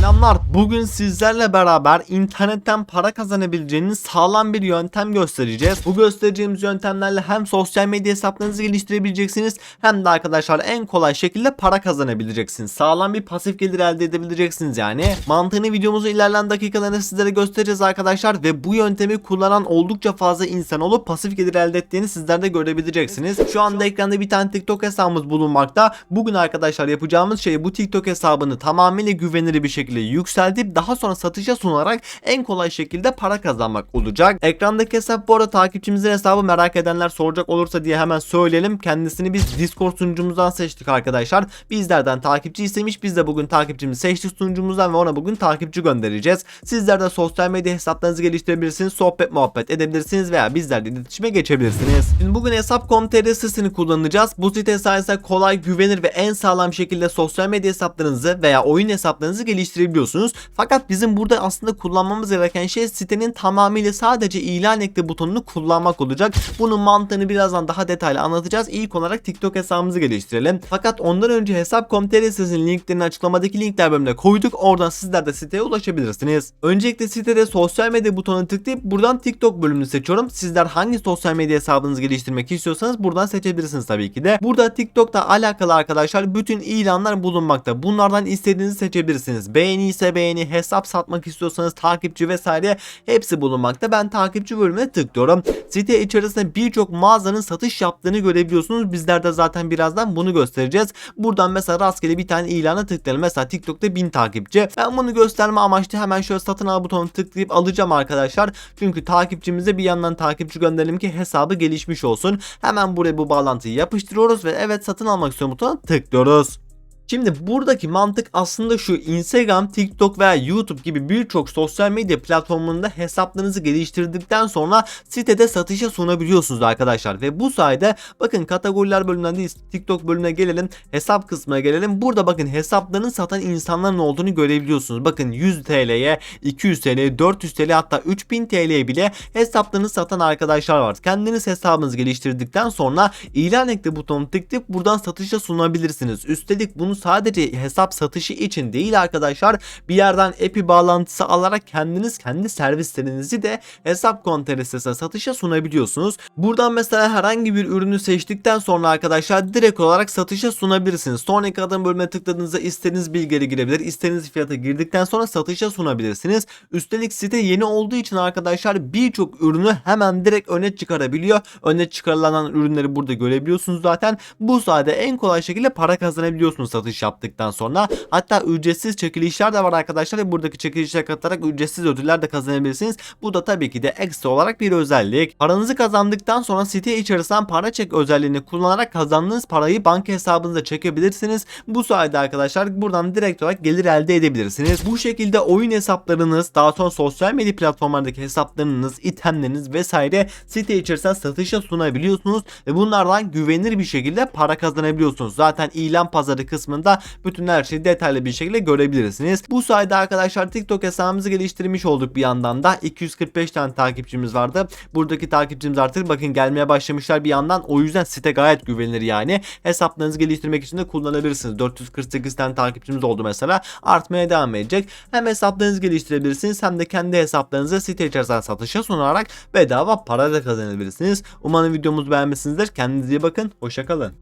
Selamlar. Bugün sizlerle beraber internetten para kazanabileceğiniz sağlam bir yöntem göstereceğiz. Bu göstereceğimiz yöntemlerle hem sosyal medya hesaplarınızı geliştirebileceksiniz hem de arkadaşlar en kolay şekilde para kazanabileceksiniz. Sağlam bir pasif gelir elde edebileceksiniz yani. Mantığını videomuzu ilerleyen dakikalarında sizlere göstereceğiz arkadaşlar ve bu yöntemi kullanan oldukça fazla insan olup pasif gelir elde ettiğini sizler de görebileceksiniz. Şu anda ekranda bir tane TikTok hesabımız bulunmakta. Bugün arkadaşlar yapacağımız şey bu TikTok hesabını tamamıyla güvenilir bir şekilde yükseltip daha sonra satışa sunarak en kolay şekilde para kazanmak olacak. Ekrandaki hesap bu arada takipçimizin hesabı merak edenler soracak olursa diye hemen söyleyelim. Kendisini biz Discord sunucumuzdan seçtik arkadaşlar. Bizlerden takipçi istemiş. Biz de bugün takipçimizi seçtik sunucumuzdan ve ona bugün takipçi göndereceğiz. Sizler de sosyal medya hesaplarınızı geliştirebilirsiniz. Sohbet muhabbet edebilirsiniz veya bizlerle iletişime geçebilirsiniz. Şimdi bugün hesap.com.tr sitesini kullanacağız. Bu site sayesinde kolay, güvenilir ve en sağlam şekilde sosyal medya hesaplarınızı veya oyun hesaplarınızı geliştirebiliyorsunuz. Fakat bizim burada aslında kullanmamız gereken şey sitenin tamamıyla sadece ilan ekle butonunu kullanmak olacak. Bunun mantığını birazdan daha detaylı anlatacağız. İlk olarak TikTok hesabımızı geliştirelim. Fakat ondan önce hesap.com.tr sitesinin linklerini açıklamadaki linkler bölümüne koyduk. Oradan sizler de siteye ulaşabilirsiniz. Öncelikle sitede sosyal medya butonuna tıklayıp buradan TikTok bölümünü seçiyorum. Sizler hangi sosyal medya hesabınızı geliştirmek istiyorsanız buradan seçebilirsiniz tabii ki de. Burada TikTok'ta alakalı arkadaşlar bütün ilanlar bulunmakta. Bunlardan istediğinizi seçebilirsiniz. Beğeni ise beğeni, hesap satmak istiyorsanız takipçi vesaire hepsi bulunmakta. Ben takipçi bölümüne tıklıyorum. Site içerisinde birçok mağazanın satış yaptığını görebiliyorsunuz. Bizler de zaten birazdan bunu göstereceğiz. Buradan mesela rastgele bir tane ilana tıklayalım. Mesela TikTok'ta 1000 takipçi. Ben bunu gösterme amaçlı hemen şöyle satın al butonuna tıklayıp alacağım arkadaşlar. Çünkü takipçimize bir yandan takipçi gönderelim ki hesabı gelişmiş olsun. Hemen buraya bu bağlantıyı yapıştırıyoruz ve evet satın almak istiyorum butonuna tıklıyoruz. Şimdi buradaki mantık aslında şu Instagram, TikTok veya YouTube gibi birçok sosyal medya platformunda hesaplarınızı geliştirdikten sonra sitede satışa sunabiliyorsunuz arkadaşlar. Ve bu sayede bakın kategoriler bölümünden değil TikTok bölümüne gelelim hesap kısmına gelelim. Burada bakın hesaplarını satan insanların olduğunu görebiliyorsunuz. Bakın 100 TL'ye, 200 TL'ye, 400 TL hatta 3000 TL'ye bile hesaplarını satan arkadaşlar var. Kendiniz hesabınızı geliştirdikten sonra ilan ekle butonunu tıklayıp buradan satışa sunabilirsiniz. Üstelik bunu sadece hesap satışı için değil arkadaşlar bir yerden API bağlantısı alarak kendiniz kendi servislerinizi de hesap konteri sitesine satışa sunabiliyorsunuz. Buradan mesela herhangi bir ürünü seçtikten sonra arkadaşlar direkt olarak satışa sunabilirsiniz. Sonraki adım bölümüne tıkladığınızda istediğiniz bilgileri girebilir. istediğiniz fiyata girdikten sonra satışa sunabilirsiniz. Üstelik site yeni olduğu için arkadaşlar birçok ürünü hemen direkt öne çıkarabiliyor. Öne çıkarılan ürünleri burada görebiliyorsunuz zaten. Bu sayede en kolay şekilde para kazanabiliyorsunuz satış yaptıktan sonra. Hatta ücretsiz çekilişler de var arkadaşlar. Buradaki çekilişlere katılarak ücretsiz ödüller de kazanabilirsiniz. Bu da tabii ki de ekstra olarak bir özellik. Paranızı kazandıktan sonra site içerisinden para çek özelliğini kullanarak kazandığınız parayı banka hesabınıza çekebilirsiniz. Bu sayede arkadaşlar buradan direkt olarak gelir elde edebilirsiniz. Bu şekilde oyun hesaplarınız, daha sonra sosyal medya platformlarındaki hesaplarınız, itemleriniz vesaire site içerisinde satışa sunabiliyorsunuz ve bunlardan güvenilir bir şekilde para kazanabiliyorsunuz. Zaten ilan pazarı kısmında bütün her şeyi detaylı bir şekilde görebilirsiniz. Bu sayede arkadaşlar TikTok hesabımızı geliştirmiş olduk bir yandan da. 245 tane takipçimiz vardı. Buradaki takipçimiz artık bakın gelmeye başlamışlar bir yandan. O yüzden site gayet güvenilir yani. Hesaplarınızı geliştirmek için de kullanabilirsiniz. 448 tane takipçimiz oldu mesela. Artmaya devam edecek. Hem hesaplarınızı geliştirebilirsiniz hem de kendi hesaplarınızı site içerisinde satışa sunarak bedava para da kazanabilirsiniz. Umarım videomuzu beğenmişsinizdir. Kendinize iyi bakın. Hoşçakalın.